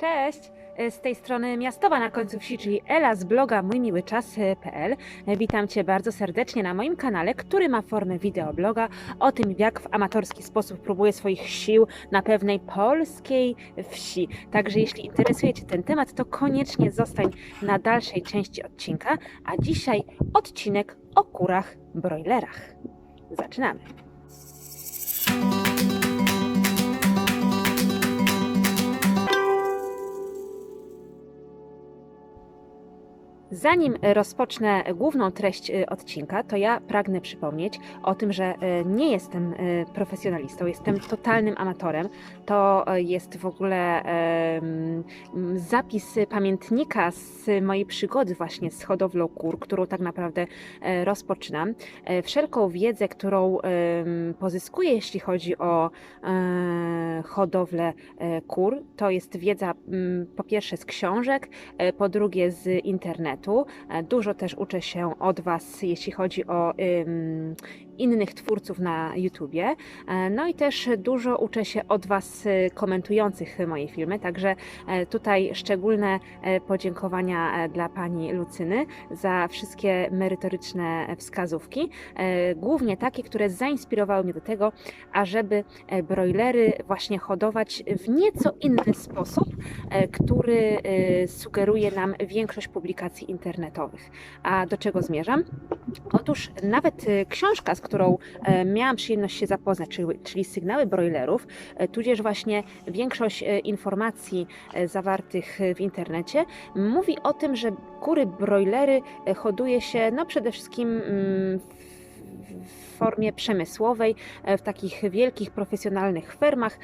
Cześć! Z tej strony miastowa na końcu wsi, czyli Ela z bloga mójmiłyczas.pl. Witam Cię bardzo serdecznie na moim kanale, który ma formę wideobloga o tym, jak w amatorski sposób próbuję swoich sił na pewnej polskiej wsi. Także jeśli interesuje Cię ten temat, to koniecznie zostań na dalszej części odcinka, a dzisiaj odcinek o kurach broilerach. Zaczynamy! Zanim rozpocznę główną treść y, odcinka, to ja pragnę przypomnieć o tym, że y, nie jestem y, profesjonalistą, jestem totalnym amatorem. To jest w ogóle zapis pamiętnika z mojej przygody właśnie z hodowlą kur, którą tak naprawdę e, rozpoczynam. E, Wszelką wiedzę, którą pozyskuję, jeśli chodzi o e, hodowlę kur, to jest wiedza po pierwsze z książek, po drugie z internetu. E, Dużo też uczę się od Was, jeśli chodzi o innych twórców na YouTubie. E, No i też dużo uczę się od Was y, komentujących moje filmy, także e, tutaj szczególne e, podziękowania e, dla Pani Lucyny za wszystkie merytoryczne wskazówki, e, głównie takie, które zainspirowały mnie do tego, ażeby e, broilery właśnie hodować w nieco inny sposób, e, który e, sugeruje nam większość publikacji internetowych. A do czego zmierzam? Otóż nawet e, książka, z którą e, miałam przyjemność się zapoznać, czyli, czyli sygnały broilerów, e, tudzież właśnie większość e, informacji zawartych w internecie, mówi o tym, że kury broilery hoduje się no przede wszystkim mm, w formie przemysłowej, w takich wielkich, profesjonalnych fermach,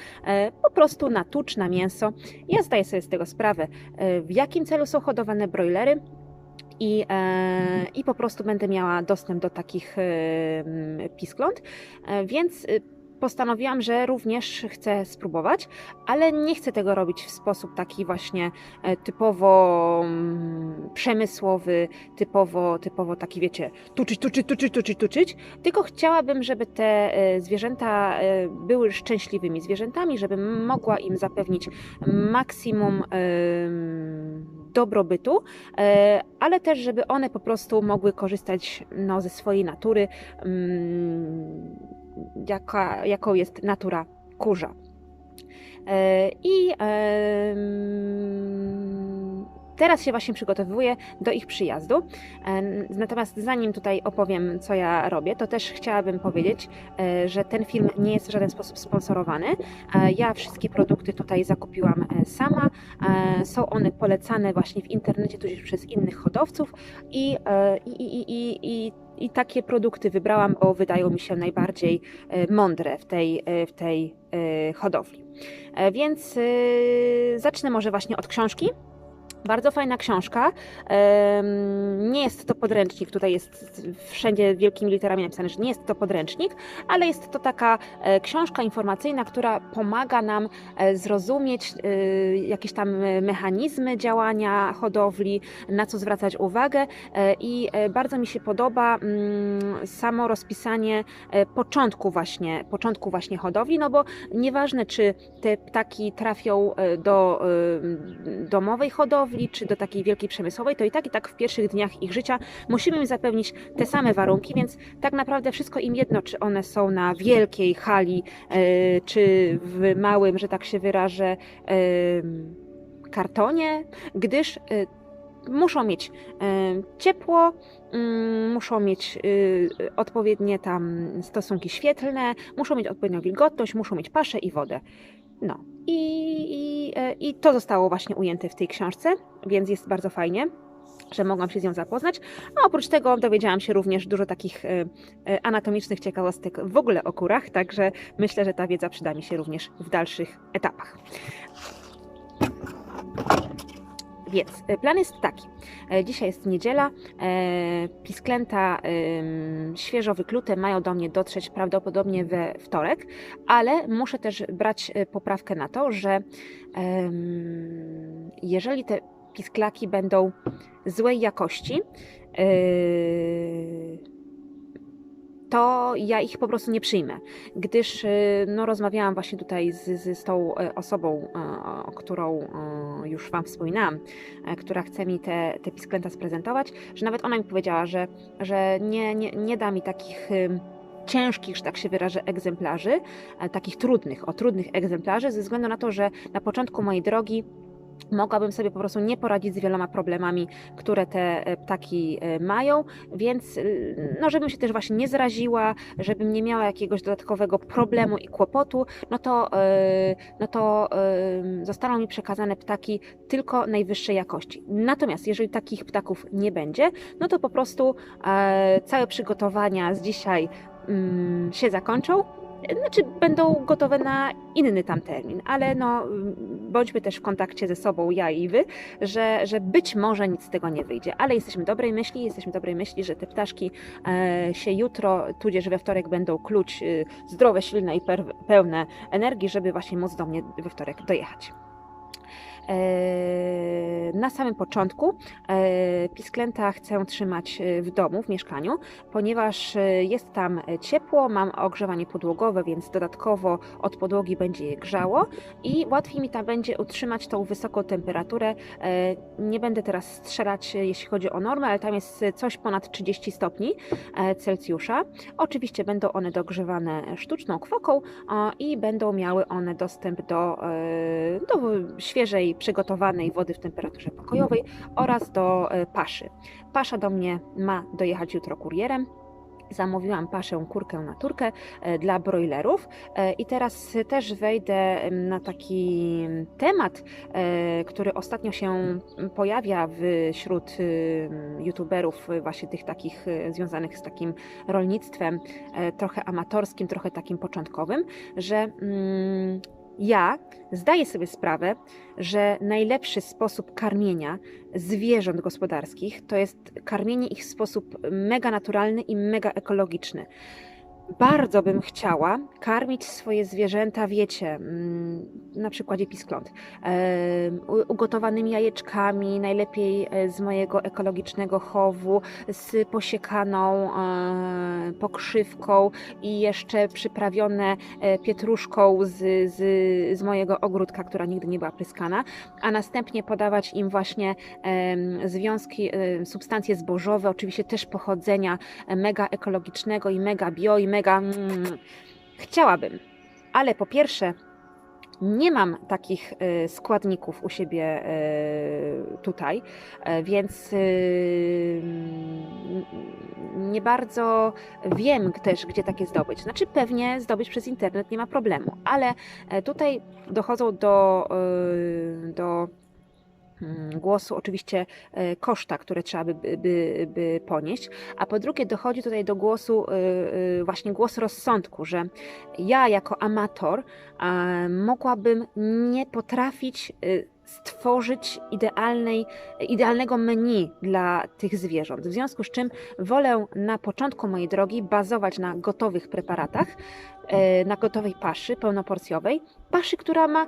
po prostu na tucz, na mięso. Ja zdaję sobie z tego sprawę, w jakim celu są hodowane broilery, i, e, i po prostu będę miała dostęp do takich e, mm, piskląt, e, więc e, postanowiłam, że również chcę spróbować, ale nie chcę tego robić w sposób taki właśnie typowo mm, przemysłowy, typowo, typowo taki wiecie, tuczyć, tuczyć, tuczyć, tuczyć, tuczyć, tylko chciałabym, żeby te zwierzęta były szczęśliwymi zwierzętami, żebym mogła im zapewnić maksimum dobrobytu, e, ale też, żeby one po prostu mogły korzystać no, ze swojej natury, mm, jaka, jaką jest natura kurza. E, I teraz się właśnie przygotowuję do ich przyjazdu. Natomiast zanim tutaj opowiem, co ja robię, to też chciałabym powiedzieć, e, że ten film nie jest w żaden sposób sponsorowany. E, Ja wszystkie produkty tutaj zakupiłam e, sama. Są one polecane właśnie w internecie, tudzież przez innych hodowców i, i, i, i, i i takie produkty wybrałam, bo wydają mi się najbardziej mądre w tej, w tej hodowli. Więc zacznę może właśnie od książki. Bardzo fajna książka. Nie jest to podręcznik, tutaj jest wszędzie wielkimi literami napisane, że nie jest to podręcznik, ale jest to taka e, książka informacyjna, która pomaga nam e, zrozumieć e, jakieś tam mechanizmy działania hodowli, na co zwracać uwagę i bardzo mi się podoba mm, samo rozpisanie początku właśnie, początku właśnie hodowli, no bo nieważne czy te ptaki trafią do domowej hodowli, czy do takiej wielkiej przemysłowej, to i tak i tak w pierwszych dniach ich życia musimy im zapewnić te same warunki, więc tak naprawdę wszystko im jedno, czy one są na wielkiej hali, e, czy w małym, że tak się wyrażę, e, kartonie, gdyż e, muszą mieć ciepło, mm, muszą mieć odpowiednie tam stosunki świetlne, muszą mieć odpowiednią wilgotność, muszą mieć paszę i wodę. No i, i, e, i to zostało właśnie ujęte w tej książce, więc jest bardzo fajnie. Że mogłam się z nią zapoznać. A oprócz tego dowiedziałam się również dużo takich e, e, anatomicznych ciekawostek w ogóle o kurach, także myślę, że ta wiedza przyda mi się również w dalszych etapach. Więc e, plan jest taki. E, Dzisiaj jest niedziela. e, Pisklęta świeżo wyklute mają do mnie dotrzeć prawdopodobnie we wtorek, ale muszę też brać poprawkę na to, że jeżeli te pisklaki będą złej jakości, to ja ich po prostu nie przyjmę, gdyż y, no, rozmawiałam właśnie tutaj z, z, tą e, osobą, e, o którą już Wam wspominałam, która chce mi te, te pisklęta sprezentować, że nawet ona mi powiedziała, że, że nie, nie, nie da mi takich ciężkich, że tak się wyrażę, egzemplarzy, e, takich trudnych, o trudnych egzemplarzy, ze względu na to, że na początku mojej drogi mogłabym sobie po prostu nie poradzić z wieloma problemami, które te e, ptaki e, mają, więc no, żebym się też właśnie nie zraziła, żebym nie miała jakiegoś dodatkowego problemu i kłopotu, no to, e, no to zostaną mi przekazane ptaki tylko najwyższej jakości. Natomiast jeżeli takich ptaków nie będzie, no to po prostu całe przygotowania z dzisiaj mm, się zakończą. Znaczy, będą gotowe na inny tam termin, ale no, bądźmy też w kontakcie ze sobą, ja i wy, że, że być może nic z tego nie wyjdzie, ale jesteśmy dobrej myśli, jesteśmy dobrej myśli, że te ptaszki e, się jutro, tudzież we wtorek będą kluć e, zdrowe, silne i pełne energii, żeby właśnie móc do mnie we wtorek dojechać. E, Na samym początku e, pisklęta chcę trzymać e, w domu, w mieszkaniu, ponieważ jest tam ciepło, mam ogrzewanie podłogowe, więc dodatkowo od podłogi będzie je grzało i łatwiej mi tam będzie utrzymać tą wysoką temperaturę. Nie będę teraz strzelać, jeśli chodzi o normę, ale tam jest coś ponad 30 stopni Celsjusza. Oczywiście będą one dogrzewane sztuczną kwoką i będą miały one dostęp do, do świeżej, przygotowanej wody w temperaturze pokojowej oraz do e, paszy. Pasza do mnie ma dojechać jutro kurierem. Zamówiłam paszę kurkę na turkę e, dla brojlerów E, i teraz też wejdę na taki temat, który ostatnio się pojawia wśród youtuberów właśnie tych takich związanych z takim rolnictwem trochę amatorskim, trochę takim początkowym, że mm, ja zdaję sobie sprawę, że najlepszy sposób karmienia zwierząt gospodarskich to jest karmienie ich w sposób mega naturalny i mega ekologiczny. Bardzo bym chciała karmić swoje zwierzęta, wiecie, mm, na przykładzie piskląt, ugotowanymi jajeczkami, najlepiej e, z mojego ekologicznego chowu, z posiekaną e, pokrzywką i jeszcze przyprawione e, pietruszką z, z, z mojego ogródka, która nigdy nie była pryskana, a następnie podawać im właśnie związki, substancje zbożowe, oczywiście też pochodzenia mega ekologicznego i mega bio i mega. Mm, chciałabym, ale po pierwsze, nie mam takich e, składników u siebie e, tutaj, e, więc mm, nie bardzo wiem też, gdzie takie zdobyć. Znaczy, pewnie zdobyć przez internet nie ma problemu, ale e, tutaj dochodzą do, do głosu oczywiście e, koszta, które trzeba by, by, by, ponieść, a po drugie dochodzi tutaj do głosu e, e, właśnie głos rozsądku, że ja jako amator mogłabym nie potrafić stworzyć idealnej, idealnego menu dla tych zwierząt. W związku z czym wolę na początku mojej drogi bazować na gotowych preparatach, na gotowej paszy pełnoporcjowej, paszy, która ma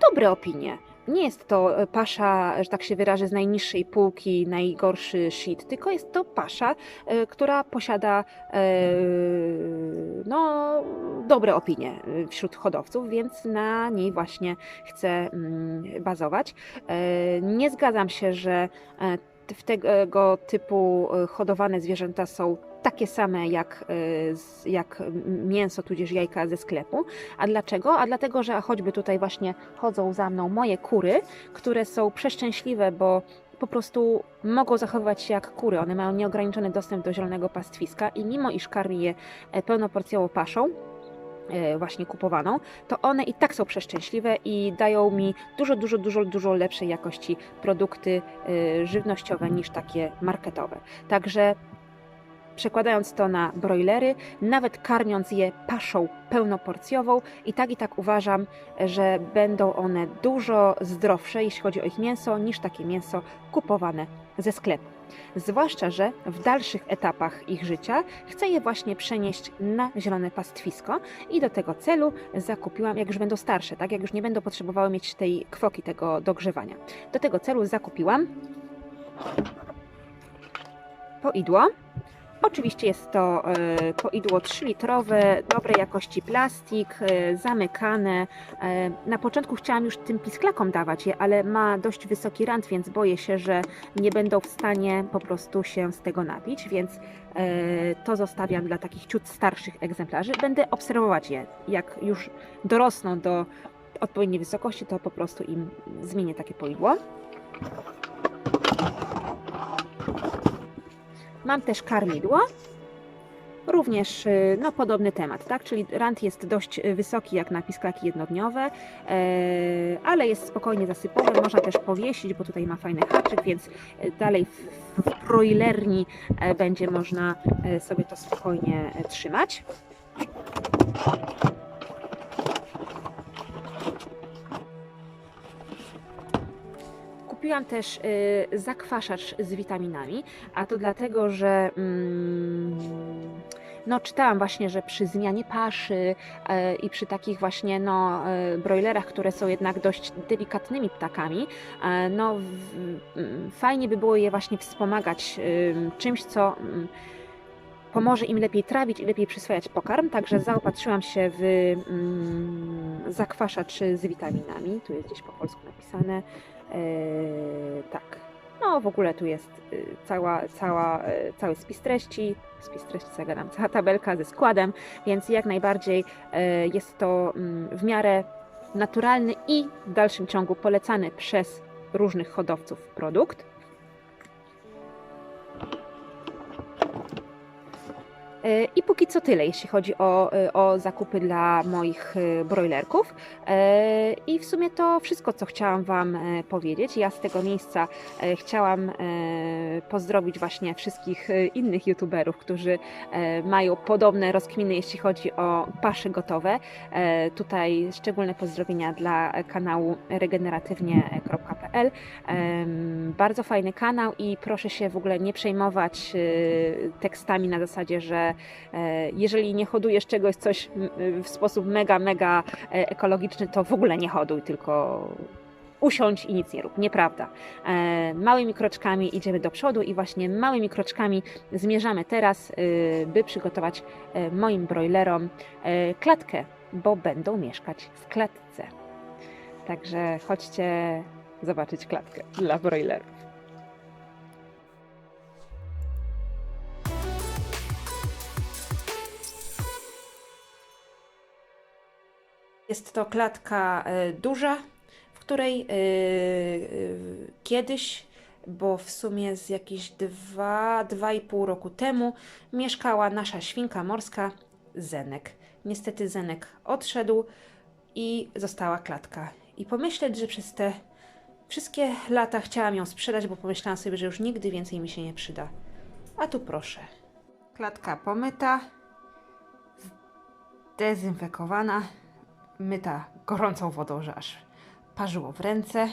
dobre opinie. Nie jest to e, pasza, że tak się wyrażę, z najniższej półki, najgorszy shit, tylko jest to pasza, e, która posiada e, no, dobre opinie e, wśród hodowców, więc na niej właśnie chcę mm, bazować. E, Nie zgadzam się, że e, w tego typu e, hodowane zwierzęta są takie same jak, e, jak mięso tudzież jajka ze sklepu. A dlaczego? A dlatego, że choćby tutaj właśnie chodzą za mną moje kury, które są przeszczęśliwe, bo po prostu mogą zachowywać się jak kury. One mają nieograniczony dostęp do zielonego pastwiska i mimo iż karmi je e, pełnoporcjową paszą, e, właśnie kupowaną, to one i tak są przeszczęśliwe i dają mi dużo, dużo, dużo, dużo lepszej jakości produkty żywnościowe niż takie marketowe. Także przekładając to na brojlery, nawet karmiąc je paszą pełnoporcjową, i tak i tak uważam, że będą one dużo zdrowsze, jeśli chodzi o ich mięso, niż takie mięso kupowane ze sklepu. Zwłaszcza, że w dalszych etapach ich życia chcę je właśnie przenieść na zielone pastwisko i do tego celu zakupiłam, jak już będą starsze, tak, jak już nie będą potrzebowały mieć tej kwoki, tego dogrzewania. Do tego celu zakupiłam poidło Oczywiście jest to e, poidło 3-litrowe, dobrej jakości plastik, e, zamykane. E, Na początku chciałam już tym pisklakom dawać je, ale ma dość wysoki rant, więc boję się, że nie będą w stanie po prostu się z tego napić, więc to zostawiam dla takich ciut starszych egzemplarzy. Będę obserwować je. Jak już dorosną do odpowiedniej wysokości, to po prostu im zmienię takie poidło. Mam też karmidło. Również y, no, podobny temat, tak? Czyli rant jest dość y, wysoki jak na pisklaki jednodniowe, e, ale jest spokojnie zasypowy. Można też powiesić, bo tutaj ma fajny haczyk, więc e, dalej w, w broilerni e, będzie można sobie to spokojnie trzymać. Kupiłam też y, zakwaszacz z witaminami, a to dlatego, że mm, no, czytałam właśnie, że przy zmianie paszy e, i przy takich właśnie no, e, broilerach, które są jednak dość delikatnymi ptakami, no, w, m, fajnie by było je właśnie wspomagać ym, czymś, co mm, pomoże im lepiej trawić i lepiej przyswajać pokarm. Także zaopatrzyłam się w mm, zakwaszacz z witaminami. Tu jest gdzieś po polsku napisane. Eee, tak. No w ogóle tu jest y, cała, cała, y, cały spis treści, spis treści, co ja gadam, cała tabelka ze składem, więc jak najbardziej e, jest to mm, w miarę naturalny i w dalszym ciągu polecany przez różnych hodowców produkt. I póki co tyle, jeśli chodzi o, e, o zakupy dla moich e, broilerków. E, I w sumie to wszystko, co chciałam Wam e, powiedzieć. Ja z tego miejsca e, chciałam e, pozdrowić właśnie wszystkich e, innych youtuberów, którzy e, mają podobne rozkminy, jeśli chodzi o pasze gotowe. E, Tutaj szczególne pozdrowienia dla kanału regeneratywnie.pl. Bardzo fajny kanał i proszę się w ogóle nie przejmować e, tekstami na zasadzie, że e, jeżeli nie hodujesz czegoś coś w sposób mega, mega e, ekologiczny, to w ogóle nie hoduj, tylko usiądź i nic nie rób. Nieprawda. E, małymi kroczkami idziemy do przodu i właśnie małymi kroczkami zmierzamy teraz, e, by przygotować e, moim broilerom e, klatkę, bo będą mieszkać w klatce. Także chodźcie zobaczyć klatkę dla broilerów. Jest to klatka e, duża, w której e, e, kiedyś, bo w sumie z jakieś dwa, dwa i pół roku temu mieszkała nasza świnka morska Zenek. Niestety Zenek odszedł i została klatka. I pomyśleć, że przez te wszystkie lata chciałam ją sprzedać, bo pomyślałam sobie, że już nigdy więcej mi się nie przyda. A tu proszę. Klatka pomyta, dezynfekowana, myta gorącą wodą, że aż parzyło w ręce,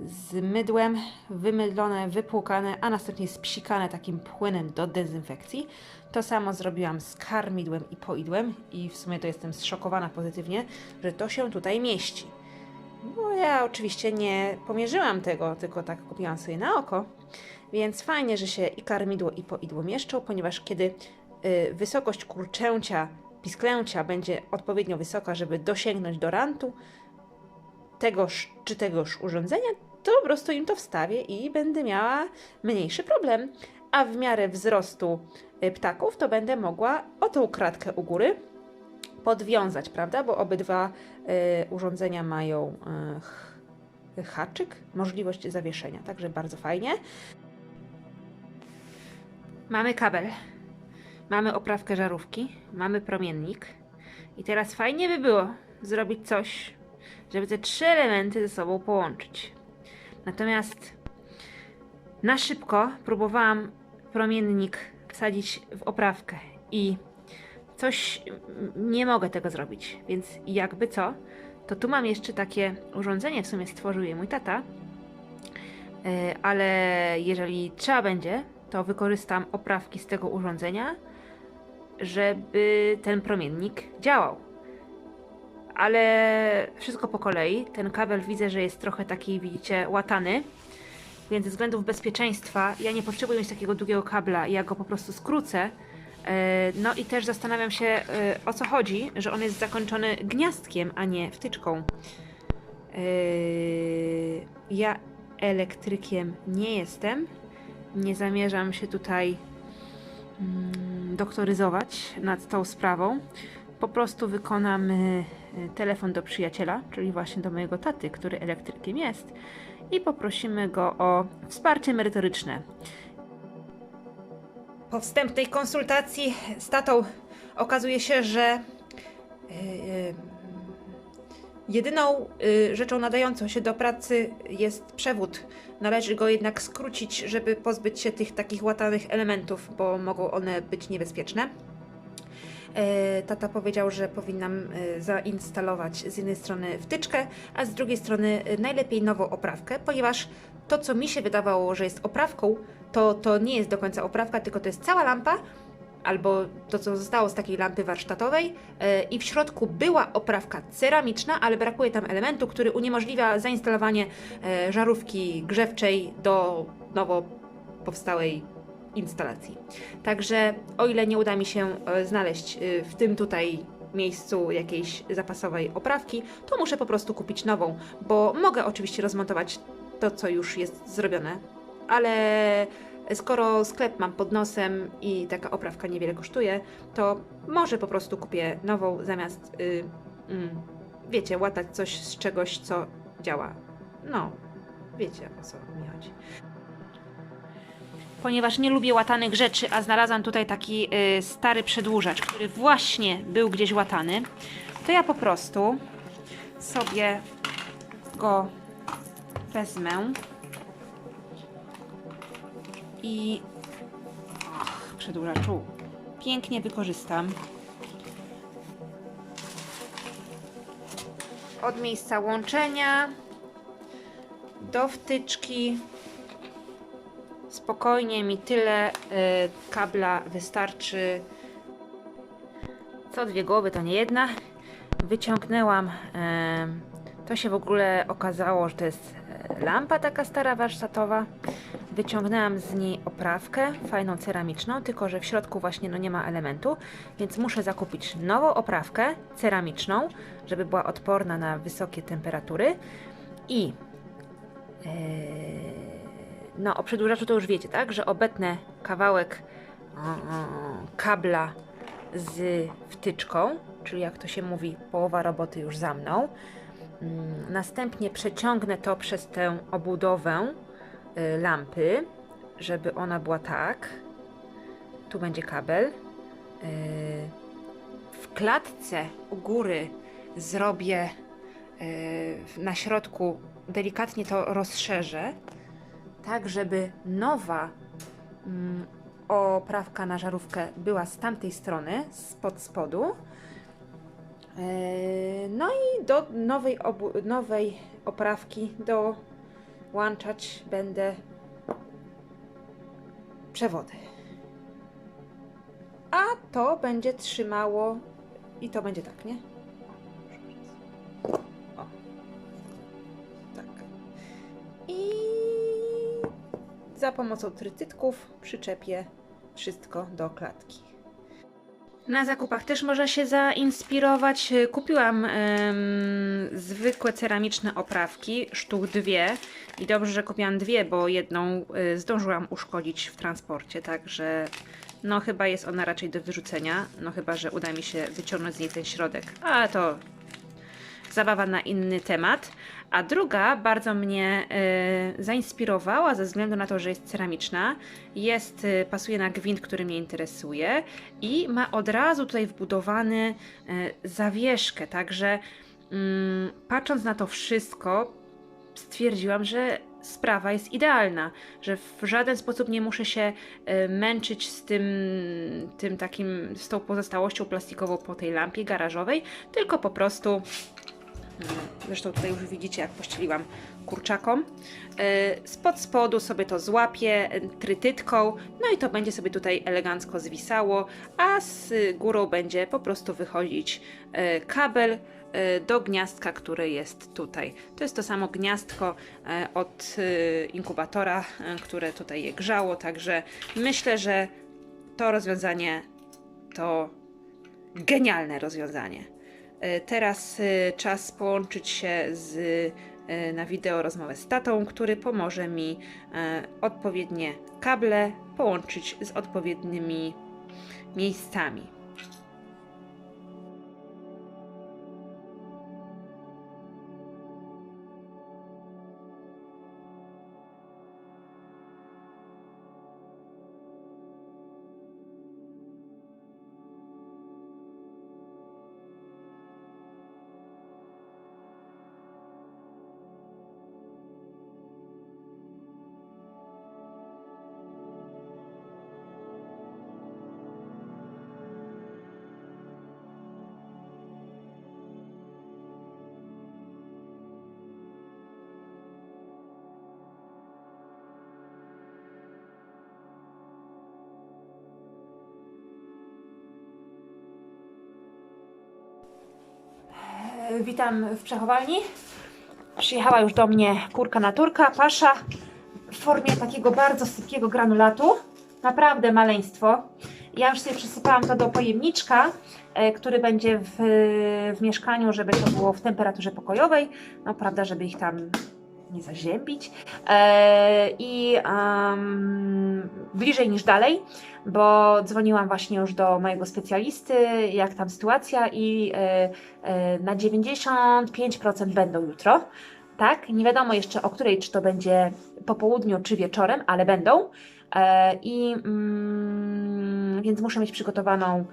z mydłem, wymydlone, wypłukane, a następnie spsikane takim płynem do dezynfekcji. To samo zrobiłam z karmidłem i poidłem i w sumie to jestem zszokowana pozytywnie, że to się tutaj mieści. Bo ja oczywiście nie pomierzyłam tego, tylko tak kupiłam sobie na oko. Więc fajnie, że się i karmidło, i poidło mieszczą, ponieważ kiedy y, wysokość kurczęcia, pisklęcia będzie odpowiednio wysoka, żeby dosięgnąć do rantu tegoż czy tegoż urządzenia, to po prostu im to wstawię i będę miała mniejszy problem. A w miarę wzrostu y, ptaków, to będę mogła o tą kratkę u góry podwiązać, prawda? Bo obydwa y, urządzenia mają y, haczyk, możliwość zawieszenia, także bardzo fajnie. Mamy kabel, mamy oprawkę żarówki, mamy promiennik i teraz fajnie by było zrobić coś, żeby te trzy elementy ze sobą połączyć. Natomiast na szybko próbowałam promiennik wsadzić w oprawkę i coś nie mogę tego zrobić, więc jakby co, to tu mam jeszcze takie urządzenie, w sumie stworzył je mój tata, E, ale jeżeli trzeba będzie, to wykorzystam oprawki z tego urządzenia, żeby ten promiennik działał. Ale wszystko po kolei. Ten kabel widzę, że jest trochę taki, widzicie, łatany. więc ze względów bezpieczeństwa ja nie potrzebuję mieć takiego długiego kabla, ja go po prostu skrócę. E, No i też zastanawiam się e, o co chodzi, że on jest zakończony gniazdkiem, a nie wtyczką. E, Ja elektrykiem nie jestem. Nie zamierzam się tutaj mm, doktoryzować nad tą sprawą. Po prostu wykonam telefon do przyjaciela, czyli właśnie do mojego taty, który elektrykiem jest, i poprosimy go o wsparcie merytoryczne. Po wstępnej konsultacji z tatą okazuje się, że y, y, jedyną y, rzeczą nadającą się do pracy jest przewód. Należy go jednak skrócić, żeby pozbyć się tych takich łatanych elementów, bo mogą one być niebezpieczne. E, Tata powiedział, że powinnam e, zainstalować z jednej strony wtyczkę, a z drugiej strony e, najlepiej nową oprawkę, ponieważ to, co mi się wydawało, że jest oprawką, to, to nie jest do końca oprawka, tylko to jest cała lampa, albo to, co zostało z takiej lampy warsztatowej, e, i w środku była oprawka ceramiczna, ale brakuje tam elementu, który uniemożliwia zainstalowanie e, żarówki grzewczej do nowo powstałej instalacji. Także o ile nie uda mi się e, znaleźć e, w tym tutaj miejscu jakiejś zapasowej oprawki, to muszę po prostu kupić nową, bo mogę oczywiście rozmontować to, co już jest zrobione, ale skoro sklep mam pod nosem i taka oprawka niewiele kosztuje, to może po prostu kupię nową zamiast, y, mm, wiecie, łatać coś z czegoś, co działa. No, wiecie o co mi chodzi ponieważ nie lubię łatanych rzeczy, a znalazłam tutaj taki y, stary przedłużacz, który właśnie był gdzieś łatany, to ja po prostu sobie go wezmę i ach, przedłużaczu pięknie wykorzystam. Od miejsca łączenia do wtyczki spokojnie mi tyle y, kabla wystarczy. Co dwie głowy to nie jedna. Wyciągnęłam. y, to się w ogóle okazało, że to jest lampa taka stara warsztatowa. Wyciągnęłam z niej oprawkę, fajną ceramiczną, tylko że w środku właśnie no nie ma elementu, więc muszę zakupić nową oprawkę ceramiczną, żeby była odporna na wysokie temperatury. I yy, no, o przedłużaczu to już wiecie, tak? Że obetnę kawałek o, kabla z wtyczką, czyli jak to się mówi, połowa roboty już za mną. Mm, Następnie przeciągnę to przez tę obudowę y, lampy, żeby ona była tak. Tu będzie kabel. Y, W klatce u góry zrobię y, na środku, delikatnie to rozszerzę tak żeby nowa mm, oprawka na żarówkę była z tamtej strony, spod spodu. Eee, No i do nowej, nowej oprawki dołączać będę przewody. A to będzie trzymało i to będzie tak, nie? O. Tak. I za pomocą trytytków przyczepię wszystko do klatki. Na zakupach też można się zainspirować. Kupiłam em, zwykłe ceramiczne oprawki, sztuk dwie. I dobrze, że kupiłam dwie, bo jedną y, zdążyłam uszkodzić w transporcie, także no chyba jest ona raczej do wyrzucenia. No chyba, że uda mi się wyciągnąć z niej ten środek. A to zabawa na inny temat. A druga bardzo mnie e, zainspirowała ze względu na to, że jest ceramiczna. Jest, e, pasuje na gwint, który mnie interesuje i ma od razu tutaj wbudowany e, zawieszkę. Także mm, patrząc na to wszystko, stwierdziłam, że sprawa jest idealna, że w żaden sposób nie muszę się e, męczyć z tym, tym takim, z tą pozostałością plastikową po tej lampie garażowej, tylko po prostu Zresztą tutaj już widzicie, jak pościeliłam kurczakom. E, Spod spodu sobie to złapię e, trytytką, no i to będzie sobie tutaj elegancko zwisało, a z górą będzie po prostu wychodzić e, kabel do gniazdka, które jest tutaj. To jest to samo gniazdko od inkubatora, które tutaj je grzało, także myślę, że to rozwiązanie to genialne rozwiązanie. E, Teraz e, czas połączyć się z, e, na wideo rozmowę z tatą, który pomoże mi odpowiednie kable połączyć z odpowiednimi miejscami. Witam w przechowalni. Przyjechała już do mnie kurka naturka, pasza w formie takiego bardzo sypkiego granulatu. Naprawdę maleństwo. Ja już sobie przysypałam to do pojemniczka, e, który będzie w, w mieszkaniu, żeby to było w temperaturze pokojowej. No prawda, żeby ich tam nie zaziębić. E, I em, bliżej niż dalej, bo dzwoniłam właśnie już do mojego specjalisty, jak tam sytuacja i e, e, na 95% będą jutro. Tak, nie wiadomo jeszcze o której, czy to będzie po południu, czy wieczorem, ale będą. I mm, więc muszę mieć przygotowaną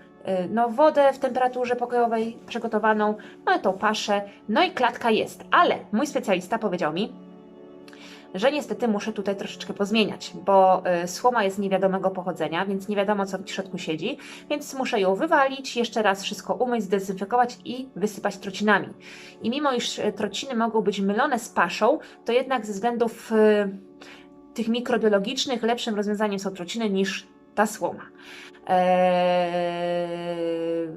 no, wodę w temperaturze pokojowej, przygotowaną, no tą paszę, no i klatka jest. Ale mój specjalista powiedział mi, że niestety muszę tutaj troszeczkę pozmieniać, bo y, słoma jest niewiadomego pochodzenia, więc nie wiadomo co w środku siedzi, więc muszę ją wywalić, jeszcze raz wszystko umyć, zdezynfekować i wysypać trocinami. I mimo iż y, trociny mogą być mylone z paszą, to jednak ze względów y, tych mikrobiologicznych lepszym rozwiązaniem są trociny niż ta słoma. Eee,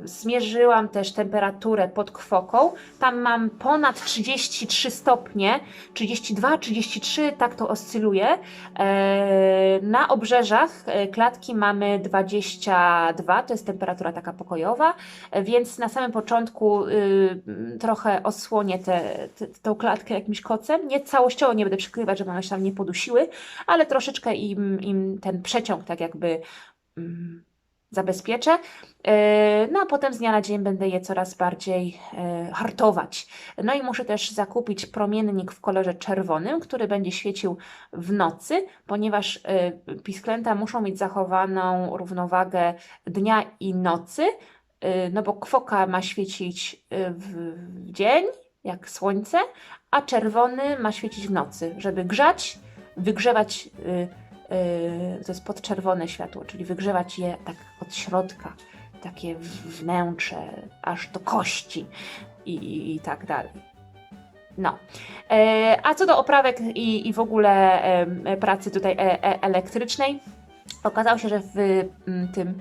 zmierzyłam też temperaturę pod kwoką. Tam mam ponad 33 stopnie, 32, 33, tak to oscyluje. Eee, na obrzeżach e, klatki mamy 22, to jest temperatura taka pokojowa, więc na samym początku y, trochę osłonię tę tą klatkę jakimś kocem. Nie całościowo nie będę przykrywać, żeby one się tam nie podusiły, ale troszeczkę im, im ten przeciąg tak jakby zabezpieczę. E, No a potem z dnia na dzień będę je coraz bardziej e, hartować. No i muszę też zakupić promiennik w kolorze czerwonym, który będzie świecił w nocy, ponieważ e, pisklęta muszą mieć zachowaną równowagę dnia i nocy, no bo kwoka ma świecić w dzień, jak słońce, a czerwony ma świecić w nocy, żeby grzać, wygrzewać to jest podczerwone światło, czyli wygrzewać je tak od środka, takie wnętrze, aż do kości i, i, i tak dalej. No. E, a co do oprawek i, i w ogóle pracy tutaj e, e, elektrycznej, okazało się, że w mm, tym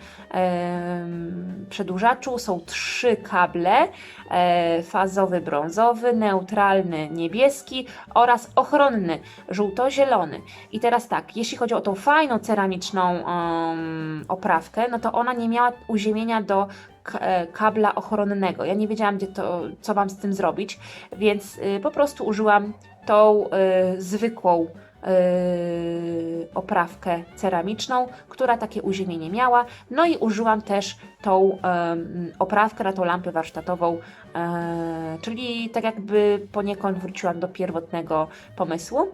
przedłużaczu są trzy kable, e, fazowy brązowy, neutralny niebieski oraz ochronny żółto-zielony. I teraz tak, jeśli chodzi o tą fajną ceramiczną oprawkę, no to ona nie miała uziemienia do e, kabla ochronnego. Ja nie wiedziałam, gdzie to, co mam z tym zrobić, więc y, po prostu użyłam tą y, zwykłą oprawkę ceramiczną, która takie uziemienie miała. No i użyłam też tą em, oprawkę na tą lampę warsztatową, e, czyli tak jakby poniekąd wróciłam do pierwotnego pomysłu.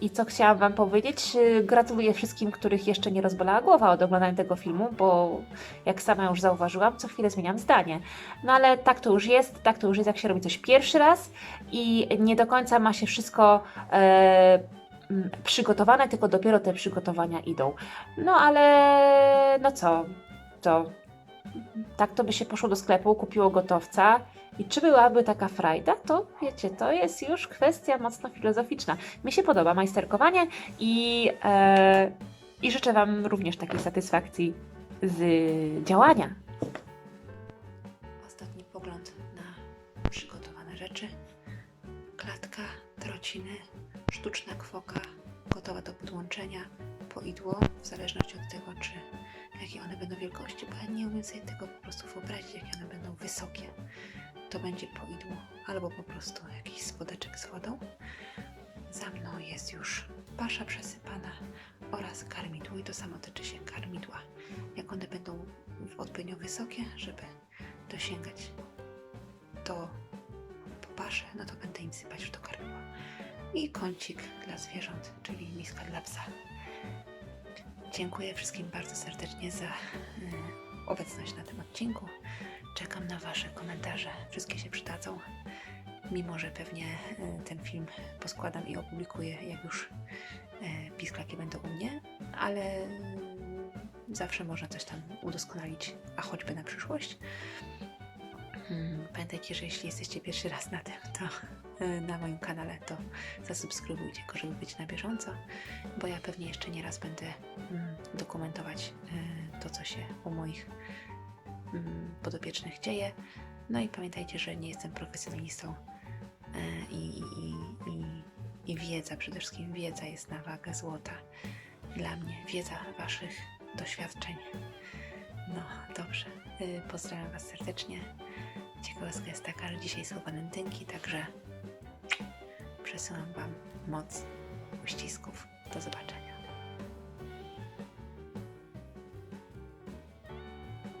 I co chciałam Wam powiedzieć? Y, Gratuluję wszystkim, których jeszcze nie rozbolała głowa od oglądania tego filmu, bo jak sama już zauważyłam, co chwilę zmieniam zdanie. No ale tak to już jest, tak to już jest, jak się robi coś pierwszy raz i nie do końca ma się wszystko e, przygotowane, tylko dopiero te przygotowania idą. No ale no co, to tak to by się poszło do sklepu, kupiło gotowca i czy byłaby taka frajda, to wiecie, to jest już kwestia mocno filozoficzna. Mi się podoba majsterkowanie i, e, i życzę Wam również takiej satysfakcji z działania. Ostatni pogląd rzeczy. Klatka, trociny, sztuczna kwoka, gotowa do podłączenia, poidło, w zależności od tego, czy jakie one będą wielkości, bo ja nie umiem sobie tego po prostu wyobrazić, jakie one będą wysokie. To będzie poidło, albo po prostu jakiś spodeczek z wodą. Za mną jest już pasza przesypana oraz karmidło i to samo tyczy się karmidła. Jak one będą odpowiednio wysokie, żeby dosięgać do po paszę, no to będę im sypać już do karmidła. I kącik dla zwierząt, czyli miska dla psa. Dziękuję wszystkim bardzo serdecznie za y, obecność na tym odcinku. Czekam na Wasze komentarze. Wszystkie się przydadzą. Mimo, że pewnie y, ten film poskładam i opublikuję, jak już y, pisklaki będą u mnie, ale y, zawsze można coś tam udoskonalić, a choćby na przyszłość. Mm, Pamiętajcie, że jeśli jesteście pierwszy raz na tym, to y, na moim kanale, to zasubskrybujcie go, żeby być na bieżąco, bo ja pewnie jeszcze nie raz będę mm, dokumentować to, co się u moich mm, podopiecznych dzieje. No i pamiętajcie, że nie jestem profesjonalistą y, i, i, i, i wiedza, przede wszystkim wiedza jest na wagę złota. Dla mnie wiedza Waszych doświadczeń. No dobrze, y, pozdrawiam Was serdecznie. Ciekawostka jest taka, że dzisiaj są walentynki, także przesyłam Wam moc uścisków. Do zobaczenia.